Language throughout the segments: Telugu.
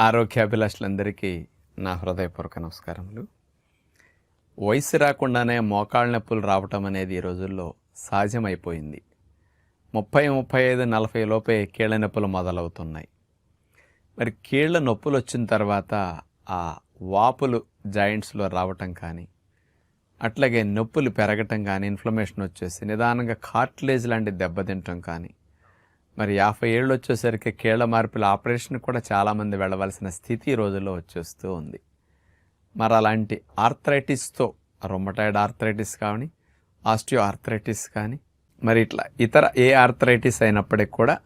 ఆరోగ్యాభిలాషులందరికీ నా హృదయపూర్వక నమస్కారములు. వయసు రాకుండానే మోకాళ్ళ నొప్పులు రావటం అనేది ఈ రోజుల్లో సహజమైపోయింది. ముప్పై ముప్పై ఐదు నలభై లోపే కీళ్ళ నొప్పులు మొదలవుతున్నాయి. మరి కీళ్ళ నొప్పులు వచ్చిన తర్వాత ఆ వాపులు జాయింట్స్లో రావటం కానీ అట్లాగే నొప్పులు పెరగటం కానీ ఇన్ఫ్లమేషన్ వచ్చేసి నిదానంగా కార్ట్లేజ్ లాంటి దెబ్బతింటం కానీ మరి యాభై ఏళ్ళు వచ్చేసరికి కీళ్ళ మార్పుల ఆపరేషన్ కూడా చాలామంది వెళ్ళవలసిన స్థితి ఈ రోజుల్లో వచ్చేస్తూ ఉంది. మరి అలాంటి ఆర్థరైటిస్తో రొమ్మటైడ్ ఆర్థరైటిస్ కానీ ఆస్టియో ఆర్థరైటిస్ కానీ మరి ఇట్లా ఇతర ఏ ఆర్థరైటిస్ అయినప్పటికీ కూడా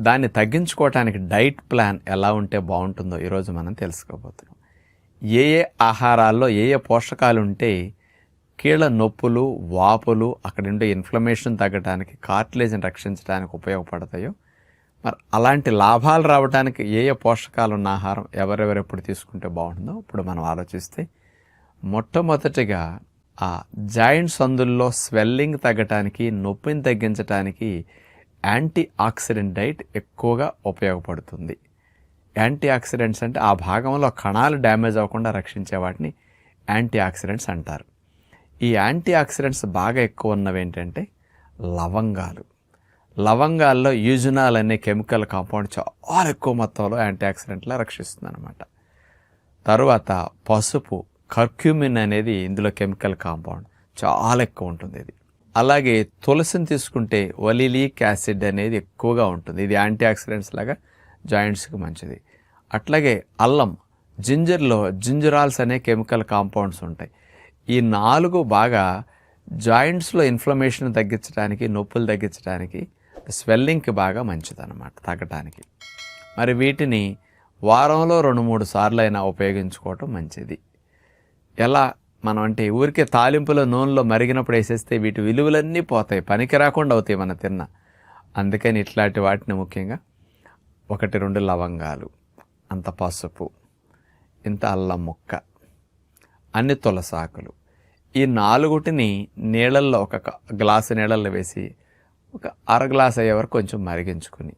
దాన్ని తగ్గించుకోవటానికి డైట్ ప్లాన్ ఎలా ఉంటే బాగుంటుందో ఈరోజు మనం తెలుసుకోబోతున్నాం. ఏ ఏ ఆహారాల్లో ఏ ఏ పోషకాలు ఉంటే కీళ్ళ నొప్పులు వాపులు అక్కడ ఉండే ఇన్ఫ్లమేషన్ తగ్గడానికి కార్టిలేజ్ని రక్షించడానికి ఉపయోగపడతాయో మరి అలాంటి లాభాలు రావడానికి ఏ ఏ పోషకాలు ఉన్న ఆహారం ఎవరెవరెప్పుడు తీసుకుంటే బాగుంటుందో ఇప్పుడు మనం ఆలోచిస్తే మొట్టమొదటిగా ఆ జాయింట్ సందుల్లో స్వెల్లింగ్ తగ్గటానికి నొప్పిని తగ్గించడానికి యాంటీ ఆక్సిడెంట్ డైట్ ఎక్కువగా ఉపయోగపడుతుంది. యాంటీ ఆక్సిడెంట్స్ అంటే ఆ భాగంలో కణాలు డ్యామేజ్ అవ్వకుండా రక్షించే వాటిని యాంటీ ఆక్సిడెంట్స్ అంటారు. ఈ యాంటీ ఆక్సిడెంట్స్ బాగా ఎక్కువ ఉన్నవి ఏంటంటే లవంగాలు. లవంగాల్లో యూజునాల్ అనే కెమికల్ కాంపౌండ్ చాలా ఎక్కువ మొత్తంలో యాంటీ ఆక్సిడెంట్లా రక్షిస్తుంది అనమాట తరువాత పసుపు కర్క్యూమిన్ అనేది ఇందులో కెమికల్ కాంపౌండ్ చాలా ఎక్కువ ఉంటుంది ఇది. అలాగే తులసిని తీసుకుంటే ఒలిలీక్ యాసిడ్ అనేది ఎక్కువగా ఉంటుంది. ఇది యాంటీ ఆక్సిడెంట్స్ లాగా జాయింట్స్కి మంచిది. అట్లాగే అల్లం జింజర్లో జింజరాల్స్ అనే కెమికల్ కాంపౌండ్స్ ఉంటాయి. ఈ నాలుగు బాగా జాయింట్స్లో ఇన్ఫ్లమేషన్ తగ్గించడానికి నొప్పులు తగ్గించడానికి స్వెల్లింగ్కి బాగా మంచిదన్నమాట తగ్గటానికి మరి వీటిని వారంలో రెండు మూడు సార్లు అయినా ఉపయోగించుకోవటం మంచిది. ఎలా? మనం అంటే ఊరికే తాలింపులో నూనెలో మరిగినప్పుడు వేసేస్తే వీటి విలువలన్నీ పోతాయి పనికి రాకుండా అవుతాయి మన తిన్న. అందుకని ఇట్లాంటి వాటిని ముఖ్యంగా ఒకటి రెండు లవంగాలు అంత పసుపు ఇంత అల్లం ముక్క అన్ని తులసాకులు ఈ నాలుగుటిని నీళ్ళల్లో ఒక గ్లాసు నీళ్ళల్లో వేసి ఒక అర గ్లాస్ అయ్యే వరకు కొంచెం మరిగించుకుని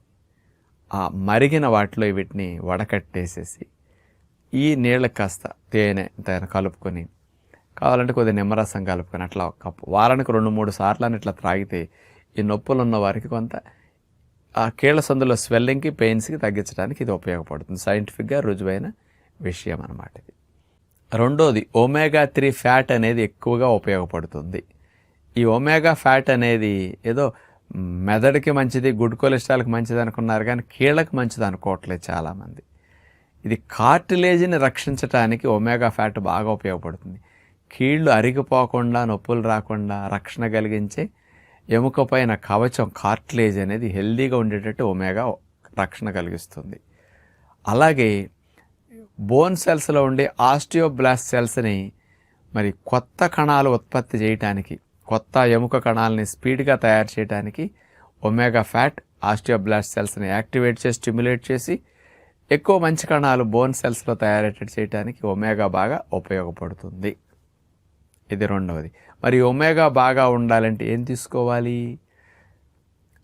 ఆ మరిగిన వాటిలో వీటిని వడకట్టేసేసి ఈ నీళ్ళకి కాస్త తేనె తేనె కలుపుకొని కావాలంటే కొద్దిగా నిమ్మరసం కలుపుకొని అట్లా ఒక కప్పు వారానికి రెండు మూడు సార్లు అని ఇట్లా త్రాగితే ఈ నొప్పులు ఉన్న వారికి కొంత ఆ కీళ్ళ సందులో స్వెల్లింగ్కి పెయిన్స్కి తగ్గించడానికి ఇది ఉపయోగపడుతుంది. సైంటిఫిక్గా రుజువైన విషయం అన్నమాట ఇది. రెండోది ఒమేగా త్రీ ఫ్యాట్ అనేది ఎక్కువగా ఉపయోగపడుతుంది. ఈ ఒమేగా ఫ్యాట్ అనేది ఏదో మెదడుకి మంచిది గుడ్ కొలెస్ట్రాల్కి మంచిది అనుకున్నారు కానీ కీళ్ళకి మంచిది అనుకోవట్లేదు చాలామంది. ఇది కార్టిలేజ్ని రక్షించడానికి ఒమేగా ఫ్యాట్ బాగా ఉపయోగపడుతుంది. కీళ్ళు అరిగిపోకుండా నొప్పులు రాకుండా రక్షణ కలిగించే ఎముక పైన కవచం కార్టిలేజ్ అనేది హెల్దీగా ఉండేటట్టు ఒమేగా రక్షణ కలిగిస్తుంది. అలాగే బోన్ సెల్స్లో ఉండే ఆస్టియోబ్లాస్ట్ సెల్స్ని మరి కొత్త కణాలు ఉత్పత్తి చేయటానికి కొత్త ఎముక కణాలని స్పీడ్గా తయారు చేయడానికి ఒమేగా ఫ్యాట్ ఆస్టియోబ్లాస్ట్ సెల్స్ని యాక్టివేట్ చేసి స్టిమ్యులేట్ చేసి ఎక్కువ మంచి కణాలు బోన్ సెల్స్లో తయారయ్యేటట్టు చేయడానికి ఒమేగా బాగా ఉపయోగపడుతుంది. ఇది రెండవది. మరి ఒమేగా బాగా ఉండాలంటే ఏం తీసుకోవాలి?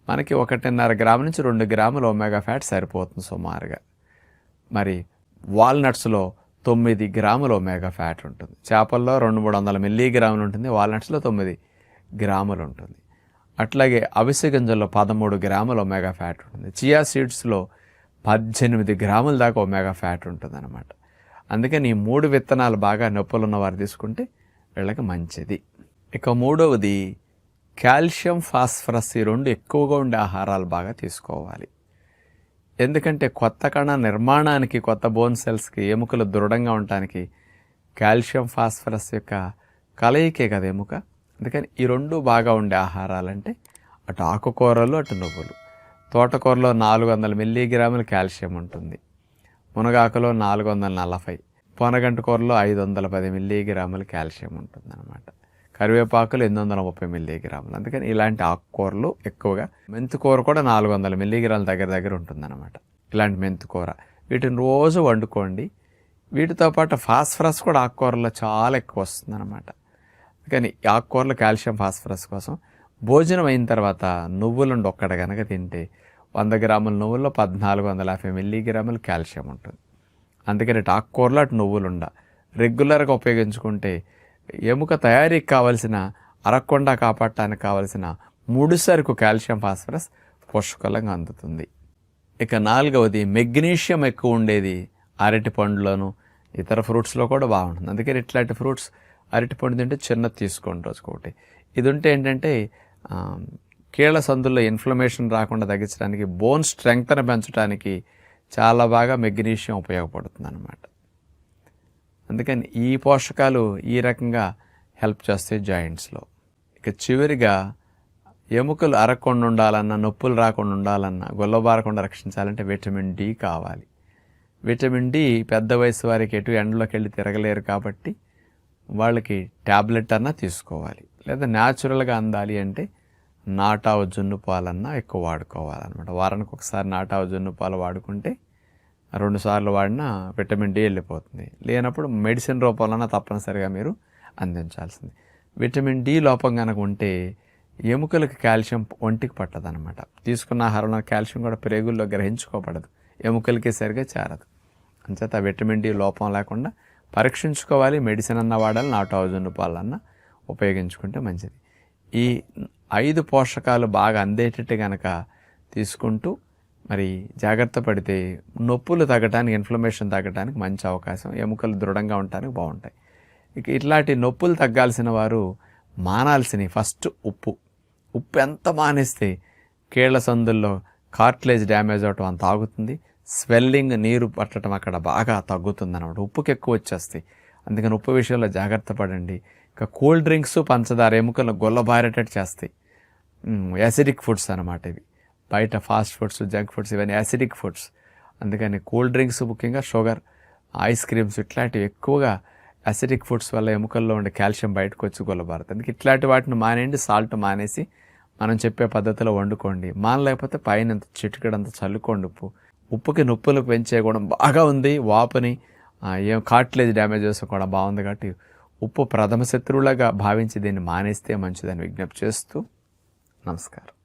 మనకి ఒకటిన్నర గ్రాము నుంచి రెండు గ్రాముల ఒమేగా ఫ్యాట్ సరిపోతుంది సుమారుగా. మరి వాల్నట్స్లో తొమ్మిది గ్రాముల ఒమేగా ఫ్యాట్ ఉంటుంది. చేపల్లో రెండు మూడు వందల మిల్లీగ్రాములు ఉంటుంది వాల్నట్స్లో తొమ్మిది గ్రాములు ఉంటుంది. అట్లాగే అవిసె గింజల్లో పదమూడు గ్రాముల ఒమేగా ఫ్యాట్ ఉంటుంది. చియా సీడ్స్లో పద్దెనిమిది గ్రాముల దాకా ఒమేగా ఫ్యాట్ ఉంటుంది అనమాట అందుకని ఈ మూడు విత్తనాలు బాగా నొప్పులు ఉన్నవారు తీసుకుంటే వీళ్ళకి మంచిది. ఇక మూడవది కాల్షియం ఫాస్ఫరస్ ఈ రెండు ఎక్కువగా ఉండే ఆహారాలు బాగా తీసుకోవాలి. ఎందుకంటే కొత్త కణ నిర్మాణానికి కొత్త బోన్ సెల్స్కి ఎముకలు దృఢంగా ఉండటానికి కాల్షియం ఫాస్ఫరస్ యొక్క కలయికే కదా ఎముక. అందుకని ఈ రెండు బాగా ఉండే ఆహారాలంటే అటు ఆకుకూరలు అటు నువ్వులు. తోటకూరలో నాలుగు వందల మిల్లీగ్రాముల కాల్షియం ఉంటుంది. మునగాకులో నాలుగు వందల నలభై. పొనగంట కూరలో ఐదు వందల పది మిల్లీగ్రాముల కాల్షియం ఉంటుంది అనమాట కరివేపాకులు ఎనిమిది వందల ముప్పై మిల్లీగ్రాములు. అందుకని ఇలాంటి ఆకుకూరలు ఎక్కువగా మెంతికూర కూడా నాలుగు వందల మిల్లీగ్రాముల దగ్గర దగ్గర ఉంటుందన్నమాట. ఇలాంటి మెంతికూర. వీటిని రోజు వండుకోండి. వీటితో పాటు ఫాస్ఫరస్ కూడా ఆకుకూరలో చాలా ఎక్కువ వస్తుందన్నమాట. అందుకని ఆకుకూరలు కాల్షియం ఫాస్ఫరస్ కోసం భోజనం అయిన తర్వాత నువ్వులుండి ఒక్కడ కనుక తింటే వంద గ్రాముల నువ్వుల్లో పద్నాలుగు వందల యాభై మిల్లీగ్రాములు కాల్షియం ఉంటుంది. అందుకని ఇటు ఆకుకూరలు అటు నువ్వులుండ. రెగ్యులర్గా ఉపయోగించుకుంటే ఎముక తయారీకి కావలసిన అరక్కొండ కాపాడటానికి కావలసిన ముడి సరుకు కాల్షియం ఫాస్ఫరస్ పుష్కలంగా అందుతుంది. ఇక నాలుగవది మెగ్నీషియం ఎక్కువ ఉండేది అరటి పండులోను ఇతర ఫ్రూట్స్లో కూడా బాగుంటుంది. అందుకని ఇట్లాంటి ఫ్రూట్స్ అరటి పండు తింటే చిన్నది తీసుకోండి రోజుకొకటి. ఇది ఉంటే ఏంటంటే కీళ్ళ సందుల్లో ఇన్ఫ్లమేషన్ రాకుండా తగ్గించడానికి బోన్ స్ట్రెంగ్త్ని పెంచడానికి చాలా బాగా మెగ్నీషియం ఉపయోగపడుతుంది అనమాట అందుకని ఈ పోషకాలు ఈ రకంగా హెల్ప్ చేస్తాయి జాయింట్స్లో ఇక చివరిగా ఎముకలు అరగకుండా ఉండాలన్నా నొప్పులు రాకుండా ఉండాలన్నా గొల్లబారకుండా రక్షించాలంటే విటమిన్ డి కావాలి. విటమిన్ డి పెద్ద వయసు వారికి ఎటు ఎండలోకి వెళ్ళి తిరగలేరు కాబట్టి వాళ్ళకి ట్యాబ్లెట్ అన్నా తీసుకోవాలి. లేదా న్యాచురల్గా అందాలి అంటే నాటావ జున్ను పాలన్నా ఎక్కువ వాడుకోవాలన్నమాట. వారానికి ఒకసారి నాటావ జున్ను పాలు వాడుకుంటే రెండు సార్లు వాడినా విటమిన్ డి వెళ్ళిపోతుంది. లేనప్పుడు మెడిసిన్ రూపంలోనే తప్పనిసరిగా మీరు అందించాల్సింది. విటమిన్ డి లోపం కనుక ఉంటే ఎముకలకు కాల్షియం ఒంటికి పట్టదనమాట తీసుకున్న ఆహారంలో కాల్షియం కూడా ప్రేగుల్లో గ్రహించుకోబడదు. ఎముకలకి సరిగా చేరదు. అంచేత విటమిన్ డి లోపం లేకుండా పరీక్షించుకోవాలి. మెడిసిన్ అన్న వాడాలి. నా థౌజండ్ రూపాయలన్నా ఉపయోగించుకుంటే మంచిది. ఈ ఐదు పోషకాలు బాగా అందేటట్టు కనుక తీసుకుంటూ మరి జాగ్రత్త పడితే నొప్పులు తగ్గడానికి ఇన్ఫ్లమేషన్ తగ్గడానికి మంచి అవకాశం. ఎముకలు దృఢంగా ఉండటానికి బాగుంటాయి. ఇక ఇట్లాంటి నొప్పులు తగ్గాల్సిన వారు మానాల్సినవి ఫస్ట్ ఉప్పు. ఉప్పు ఎంత మానేస్తే కీళ్ళ సందుల్లో కార్ట్లేజ్ డ్యామేజ్ అవటం అంత ఆగుతుంది. స్వెల్లింగ్ నీరు పట్టడం అక్కడ బాగా తగ్గుతుంది అనమాట ఉప్పుకి ఎక్కువ వచ్చేస్తాయి. అందుకని ఉప్పు విషయంలో జాగ్రత్త పడండి. ఇంకా కూల్ డ్రింక్స్ పంచదార ఎముకలను గొల్లబారేటట్టు చేస్తాయి. యాసిడిక్ ఫుడ్స్ అనమాట ఇవి. బయట ఫాస్ట్ ఫుడ్స్ జంక్ ఫుడ్స్ ఇవన్నీ యాసిడిక్ ఫుడ్స్ అందుకని కూల్ డ్రింక్స్ ముఖ్యంగా షుగర్ ఐస్ క్రీమ్స్ ఇట్లాంటివి ఎక్కువగా అసిడిక్ ఫుడ్స్ వల్ల ఎముకల్లో ఉండే కాల్షియం బయటకు వచ్చి గొల్లబారుతుంది. అందుకే ఇట్లాంటి వాటిని మానేయండి సాల్ట్ మానేసి మనం చెప్పే పద్ధతిలో వండుకోండి. మానలేకపోతే పైన చిటికడంత చల్లుకోండి ఉప్పు. ఉప్పుకి నొప్పులు పెంచే గుణం బాగా ఉంది. వాపుని ఏం కార్ట్లేజ్ డ్యామేజెస్ కూడా బాగుంది కాబట్టి ఉప్పు ప్రథమ శత్రువులాగా భావించి దీన్ని మానేస్తే మంచిదని విజ్ఞప్తి చేస్తూ నమస్కారం.